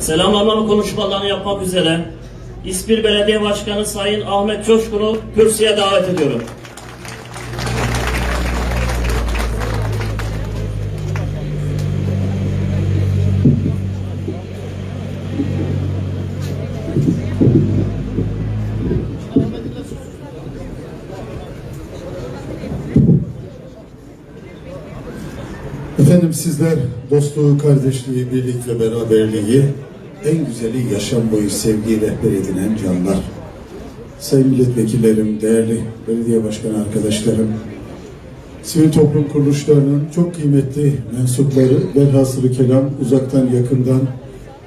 Selamlama ve konuşmalarını yapmak üzere İspir Belediye Başkanı Sayın Ahmet Coşkun'u kürsüye davet ediyorum. Efendim sizler dostluğu, kardeşliği, birlik ve beraberliği en güzeli yaşam boyu sevgiyi rehber edinen canlar. Sayın milletvekillerim, değerli belediye başkanı arkadaşlarım, sivil toplum kuruluşlarının çok kıymetli mensupları, velhasılı kelam uzaktan yakından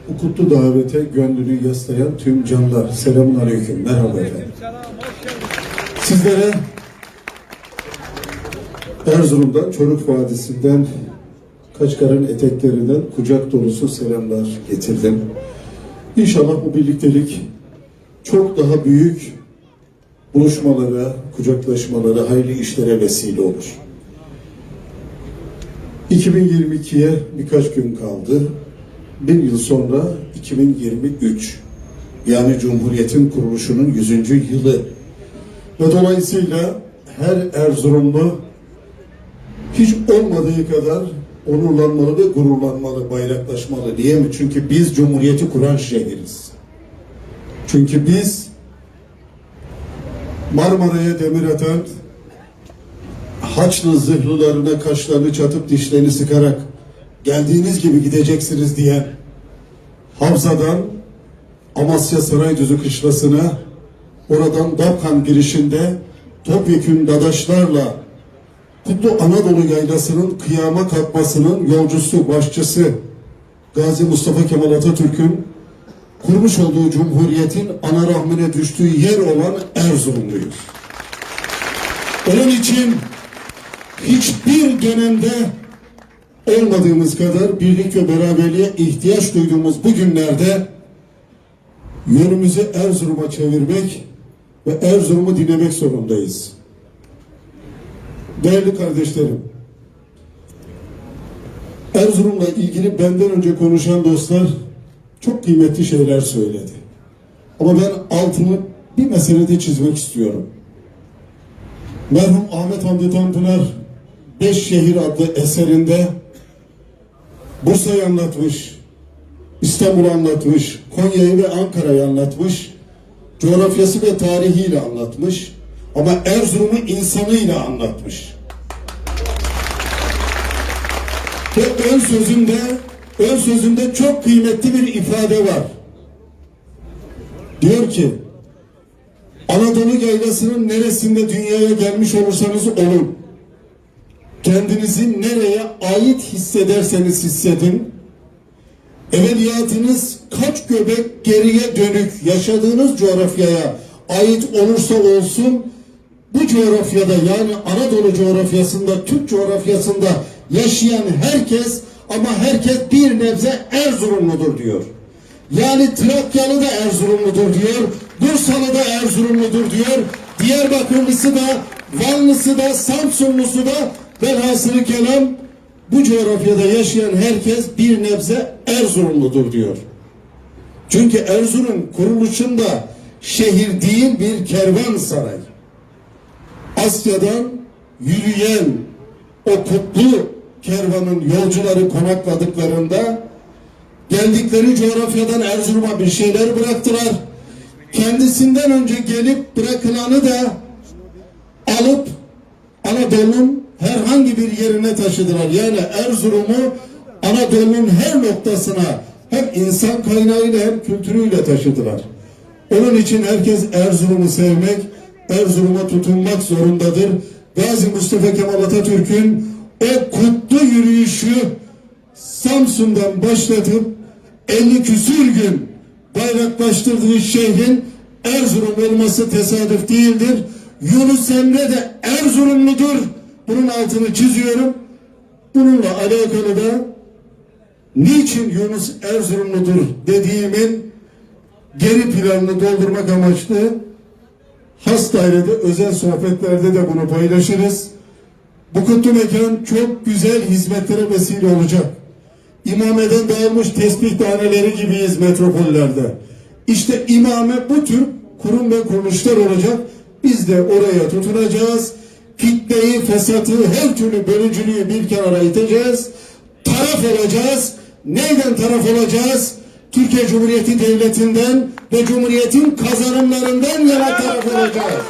bu kutlu davete gönlünü yaslayan tüm canlar. Selamun aleyküm, merhaba efendim. Sizlere Erzurum'dan, Çoruk Vadisi'nden, Kaçkar'ın eteklerinden kucak dolusu selamlar getirdim. İnşallah bu birliktelik çok daha büyük buluşmalara, kucaklaşmalara, hayırlı işlere vesile olur. 2022'ye birkaç gün kaldı. Bir yıl sonra 2023 yani Cumhuriyet'in kuruluşunun 100. yılı ve dolayısıyla her Erzurumlu hiç olmadığı kadar onurlanmalı ve gururlanmalı, bayraklaşmalı diye mi? Çünkü biz Cumhuriyeti kuran şehiriz. Çünkü biz Marmara'ya demir atan Haçlı zırhlılarına kaşlarını çatıp dişlerini sıkarak geldiğiniz gibi gideceksiniz diyen Havza'dan Amasya Saraydüzü kışlasına oradan Dabkan girişinde topyekün dadaşlarla Kutlu Anadolu Yaylası'nın kıyama kalkmasının yolcusu, başçısı Gazi Mustafa Kemal Atatürk'ün kurmuş olduğu cumhuriyetin ana rahmine düştüğü yer olan Erzurumluyuz. Onun için hiçbir dönemde olmadığımız kadar birlik ve beraberliğe ihtiyaç duyduğumuz bu günlerde yönümüzü Erzurum'a çevirmek ve Erzurum'u dinlemek zorundayız. Değerli kardeşlerim, Erzurum'la ilgili benden önce konuşan dostlar çok kıymetli şeyler söyledi. Ama ben altını bir meselede çizmek istiyorum. Merhum Ahmet Hamdi Tanpınar Beş Şehir adlı eserinde Bursa'yı anlatmış, İstanbul'u anlatmış, Konya'yı ve Ankara'yı anlatmış, coğrafyası ve tarihiyle anlatmış ama Erzurum'u insanıyla anlatmış. Ve ön sözünde ön sözünde çok kıymetli bir ifade var. Diyor ki Anadolu yaylasının neresinde dünyaya gelmiş olursanız olun. Kendinizi nereye ait hissederseniz hissedin. Evveliyatınız kaç göbek geriye dönük yaşadığınız coğrafyaya ait olursa olsun bu coğrafyada yani Anadolu coğrafyasında, Türk coğrafyasında yaşayan herkes ama herkes bir nebze Erzurumludur diyor. Yani Trakyalı da Erzurumludur diyor. Bursalı da Erzurumludur diyor. Diyarbakırlısı da, Vanlısı da, Samsunlusu da velhasılı kelam bu coğrafyada yaşayan herkes bir nebze Erzurumludur diyor. Çünkü Erzurum kuruluşunda şehir değil bir kervansaray. Asya'dan yürüyen o kutlu kervanın yolcuları konakladıklarında geldikleri coğrafyadan Erzurum'a bir şeyler bıraktılar. Kendisinden önce gelip bırakılanı da alıp Anadolu'nun herhangi bir yerine taşıdılar. Yani Erzurum'u Anadolu'nun her noktasına hem insan kaynağıyla hem kültürüyle taşıdılar. Onun için herkes Erzurum'u sevmek, Erzurum'a tutunmak zorundadır. Gazi Mustafa Kemal Atatürk'ün o kutlu yürüyüşü Samsun'dan başlatıp 50 küsür gün bayraklaştırdığı şehrin Erzurum olması tesadüf değildir. Yunus Emre de Erzurumludur. Bunun altını çiziyorum. Bununla alakalı da niçin Yunus Erzurumludur dediğimin geri planını doldurmak amaçlı has dairede özel sohbetlerde de bunu paylaşırız. Bu kutlu mekan çok güzel hizmetlere vesile olacak. İmameden dağılmış tesbih taneleri gibiyiz metropollerde. İşte imame bu tür kurum ve kuruluşlar olacak. Biz de oraya tutunacağız. Fitneyi, fesatı, her türlü bölücülüğü bir kenara iteceğiz. Taraf olacağız. Neyden taraf olacağız? Türkiye Cumhuriyeti Devleti'nden ve Cumhuriyet'in kazanımlarından yana taraf olacağız.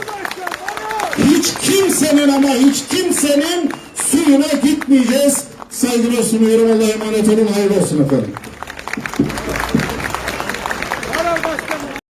Hiç kimsenin ama hiç kimsenin suyuna gitmeyeceğiz. Saygılar sunuyorum. Allah'a emanet olun. Hayırlı olsun efendim.